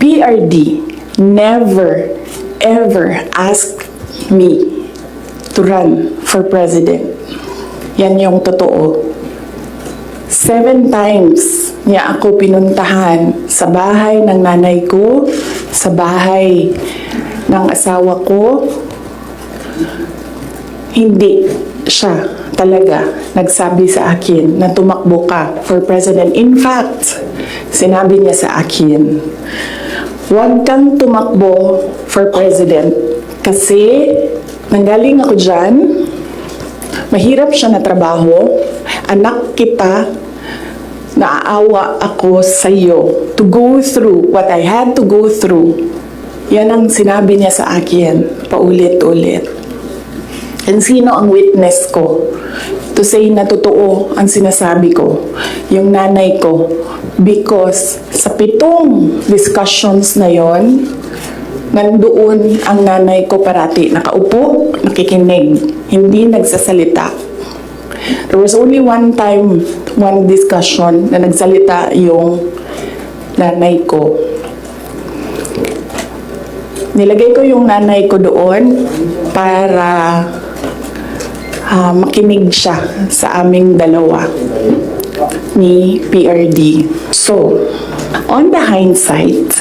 PRD never, ever asked me to run for president. Yan yung totoo. Seven times niya ako pinuntahan sa bahay ng nanay ko, sa bahay ng asawa ko. Hindi siya talaga nagsabi sa akin na tumakbo ka for president. In fact, sinabi niya sa akin, huwag kang tumakbo for president kasi nanggaling ako dyan, mahirap siya na trabaho, anak kita, naaawa ako sa iyo to go through what I had to go through. Yan ang sinabi niya sa akin, paulit-ulit. And sino ang witness ko to say na totoo ang sinasabi ko? Yung nanay ko. Because sa pitong discussions na yon, nandoon ang nanay ko parati nakaupo, nakikinig, hindi nagsasalita. There was only one time, one discussion na nagsalita yung nanay ko. Nilagay ko yung nanay ko doon para ah, makinig siya sa aming dalawa ni PRD. So, on the hindsight,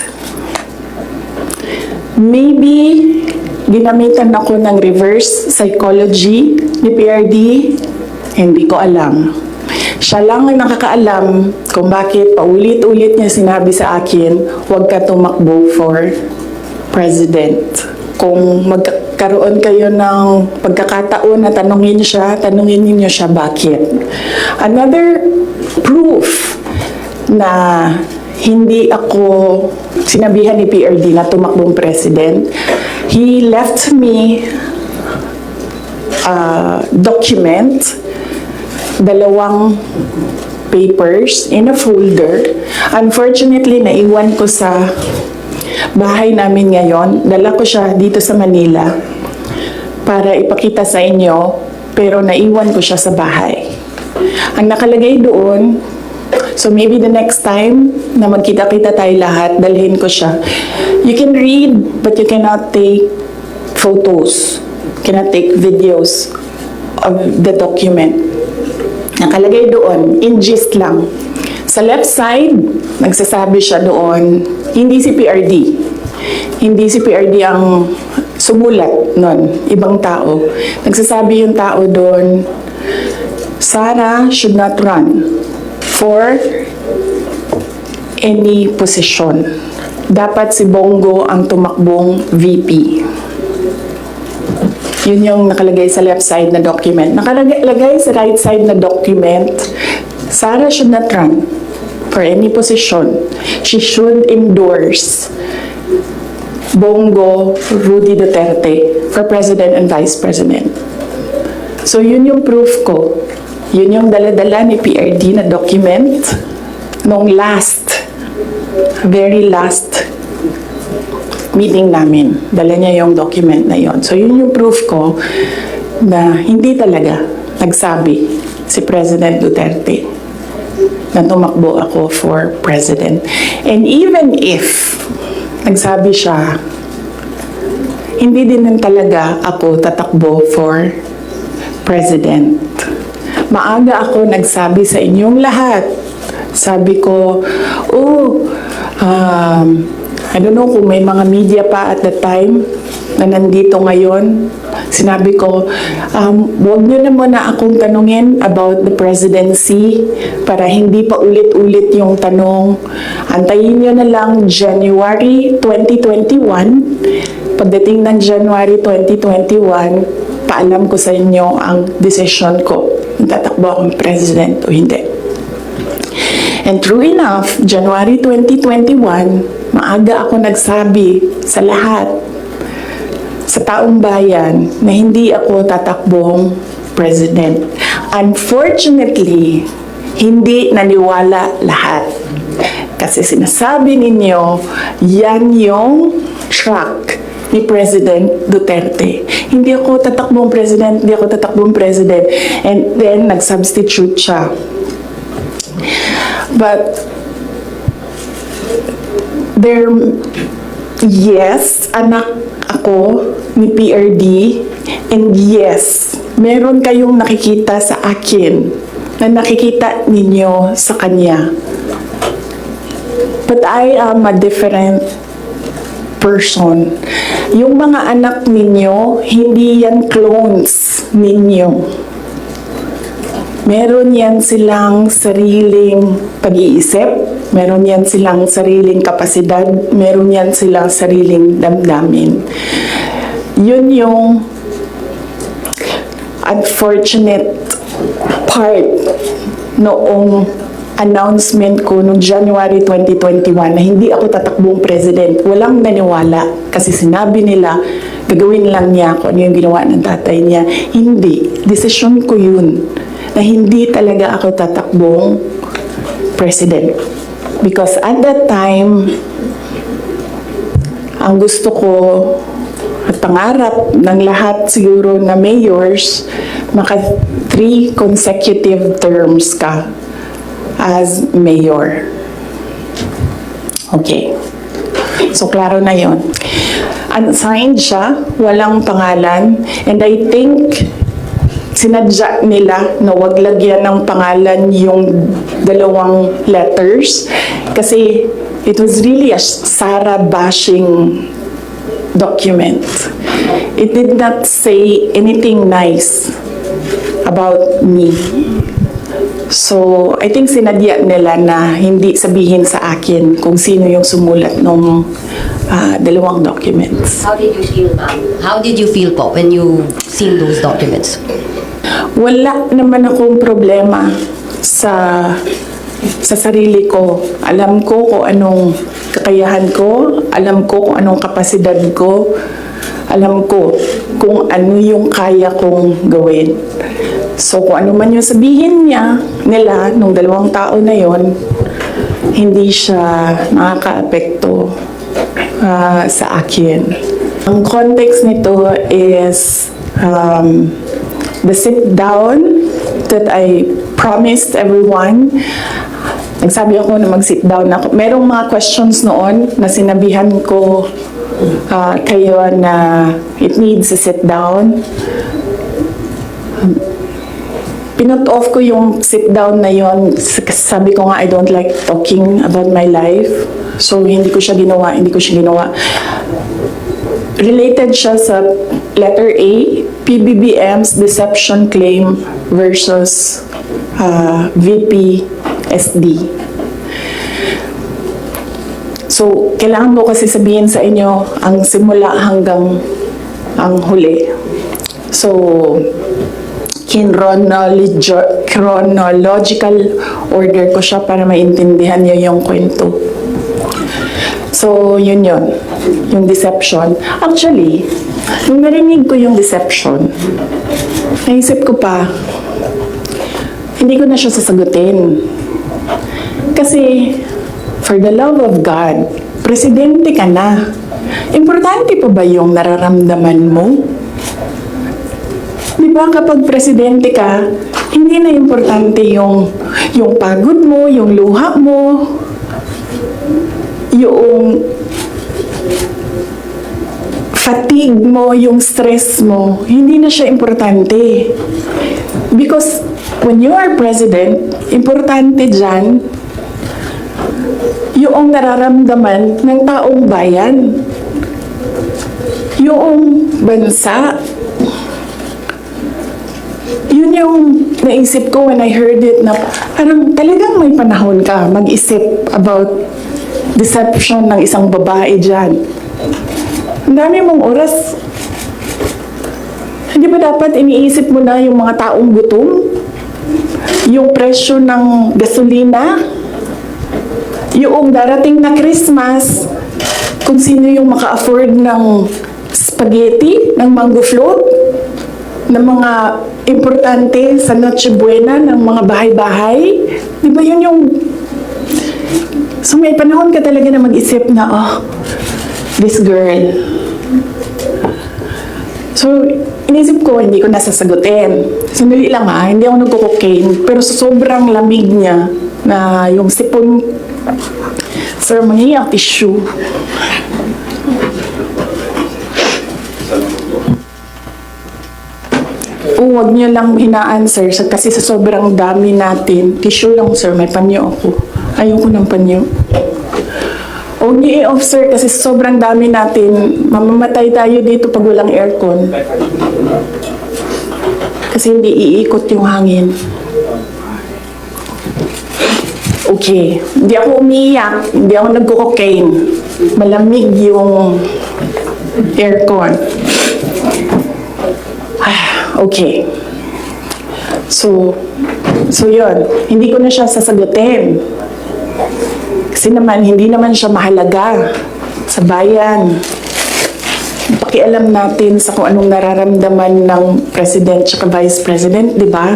maybe ginamitan ako ng reverse psychology ni PRD, hindi ko alam. Siya lang ang nakakaalam kung bakit paulit-ulit niya sinabi sa akin, huwag ka tumakbo for president. Kung magkaroon kayo ng pagkakataon na tanungin siya, tanungin niyo siya bakit. Another proof na hindi ako sinabihan ni PRD na tumakbong president, he left me a document, dalawang papers in a folder. Unfortunately, naiwan ko sa bahay namin ngayon. Dala ko siya dito sa Manila para ipakita sa inyo, pero naiwan ko siya sa bahay. Ang nakalagay doon, so maybe the next time na magkita-kita tayo lahat, dalhin ko siya. You can read, but you cannot take photos, cannot take videos of the document. Nakalagay doon, in gist lang. Sa left side, nagsasabi siya doon, hindi si PRD. Hindi si PRD ang sumulat nun, ibang tao. Nagsasabi yung tao doon, Sara should not run for any position. Dapat si Bongo ang tumakbong VP. Yun yung nakalagay sa left side na document. Nakalagay sa right side na document, Sarah should not run for any position. She should endorse Bongo Rudy Duterte for President and Vice President. So yun yung proof ko. Yun yung dala-dala ni PRD na document nung last, very last meeting namin. Dala niya yung document na yon. So yun yung proof ko na hindi talaga nagsabi si President Duterte na tumakbo ako for president. And even if nagsabi siya, hindi din nun talaga ako tatakbo for president. Maaga ako nagsabi sa inyong lahat. Sabi ko, oh, um, I don't know kung may mga media pa at the time na nandito ngayon. Sinabi ko, um, huwag niyo na muna akong tanungin about the presidency para hindi pa ulit-ulit yung tanong. Antayin niyo na lang January 2021. Pagdating ng January 2021, paalam ko sa inyo ang decision ko. Tatakbo akong president o hindi. And true enough, January 2021, maaga ako nagsabi sa lahat, sa taong bayan, na hindi ako tatakbong president. Unfortunately, hindi naniwala lahat. Kasi sinasabi ninyo, yan yung track ni President Duterte. Hindi ako tatakbong president, hindi ako tatakbong president. And then, nag-substitute siya. But there, yes, anak ako ni PRD, and yes, meron kayong nakikita sa akin na nakikita ninyo sa kanya. But I am a different person. Yung mga anak ninyo, hindi yan clones ninyo. Meron yan silang sariling pag-iisip, meron yan silang sariling kapasidad, meron yan silang sariling damdamin. Yun yung unfortunate part noong announcement ko noong January 2021 na hindi ako tatakbong president. Walang naniwala kasi sinabi nila gagawin lang niya kung ano yung ginawa ng tatay niya. Hindi. Desisyon ko yun na hindi talaga ako tatakbong president. Because at that time, ang gusto ko at pangarap ng lahat siguro na mayors, maka three consecutive terms ka as mayor. Okay. So, klaro na yon. Unsigned siya, walang pangalan, and I think sinadya nila na wag lagyan ng pangalan yung dalawang letters kasi it was really a Sarah bashing document. It did not say anything nice about me. So, I think sinadya nila na hindi sabihin sa akin kung sino yung sumulat ng dalawang documents. How did you feel, ma'am? How did you feel po when you seen those documents? Wala naman akong problema sa sa sarili ko. Alam ko kung anong kakayahan ko, alam ko kung anong kapasidad ko, alam ko kung ano yung kaya kong gawin. So kung ano man yung sabihin niya, nila, nung dalawang tao na yon, hindi siya nakaka-apekto ah, sa akin. Ang context nito is um, the sit down that I promised everyone. Nagsabi ako na mag-sit down ako. Merong mga questions noon na sinabihan ko ah, kayo na it needs a sit down. Pinut off ko yung sit down na yon. Sabi ko nga I don't like talking about my life. So hindi ko siya ginawa, hindi ko siya ginawa. Related siya sa letter A, PBBM's deception claim versus uh, VP SD. So, kailangan ko kasi sabihin sa inyo ang simula hanggang ang huli. So, chronologi- chronological order ko siya para maintindihan niyo yung kwento. So, yun yun. Yung deception. Actually, nung narinig ko yung deception, naisip ko pa, hindi ko na siya sasagutin. Kasi, for the love of God, presidente ka na. Importante pa ba yung nararamdaman mo? Di ba kapag presidente ka, hindi na importante yung, yung pagod mo, yung luha mo, yung fatigue mo, yung stress mo, hindi na siya importante. Because when you are president, importante dyan yung nararamdaman ng taong bayan. Yung bansa. Yun yung naisip ko when I heard it na parang talagang may panahon ka mag-isip about deception ng isang babae dyan. Ang dami mong oras. Hindi ba dapat iniisip mo na yung mga taong gutom? Yung presyo ng gasolina? Yung darating na Christmas, kung sino yung maka-afford ng spaghetti, ng mango float, ng mga importante sa Noche Buena, ng mga bahay-bahay. Di ba yun yung... So may panahon ka talaga na mag-isip na, oh, this girl. So, inisip ko, hindi ko nasasagutin. Sandali lang ha, hindi ako nagko-cocaine. Pero sa sobrang lamig niya, na yung sipon Sir, mangingi ang tissue. O, huwag niyo lang hinaan, sir. Kasi sa sobrang dami natin. Tissue lang, sir. May panyo ako. Ayoko ng panyo. Huwag niyo sir. Kasi sobrang dami natin. Mamamatay tayo dito pag walang aircon. Kasi hindi iikot yung hangin. Okay. Hindi ako umiiyak. Hindi ako nagko-cocaine. Malamig yung aircon. Ah, okay. So, so yun. Hindi ko na siya sasagutin. Kasi naman, hindi naman siya mahalaga sa bayan. Pakialam natin sa kung anong nararamdaman ng president at vice president, di ba?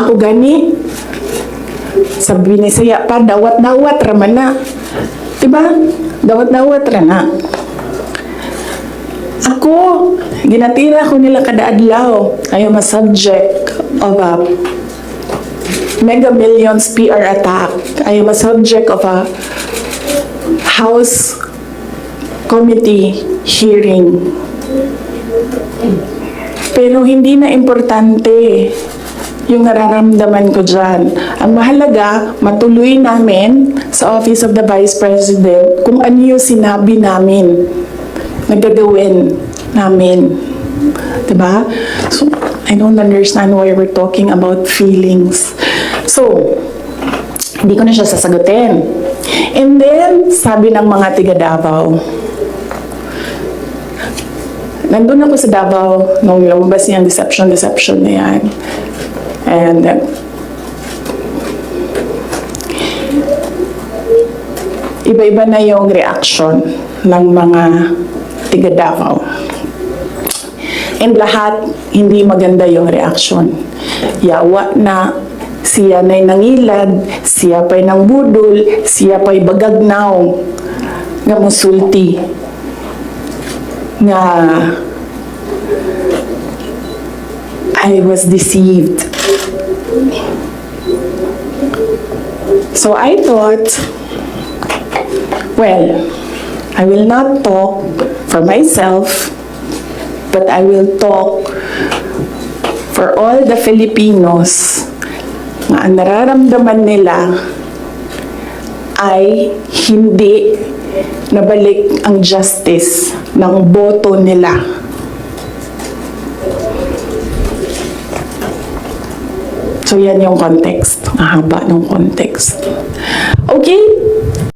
Ako gani, sabi ni saya pa, dawat-dawat raman na. Di ba? Dawat-dawat ra na. Ako, ginatira ko nila kada adlaw. I am a subject of a Mega Millions PR attack. I am a subject of a House Committee hearing. Pero hindi na importante yung nararamdaman ko dyan. Ang mahalaga, matuloy namin sa Office of the Vice President kung ano yung sinabi namin na gagawin namin. Diba? So, I don't understand why we're talking about feelings. So, hindi ko na siya sasagutin. And then, sabi ng mga tiga Davao, nandun ako sa Davao nung lumabas yung deception, deception na yan. And uh, iba-iba na yung reaction ng mga tiga Davao. And lahat, hindi maganda yung reaction. Yawa na siya na'y nangilad, siya pa'y nang budol, siya pa'y bagagnaw nga musulti nga I was deceived. So I thought, well, I will not talk for myself, but I will talk for all the Filipinos ang nararamdaman nila ay hindi nabalik ang justice ng boto nila. So yan yung context. Ang haba ng context. Okay,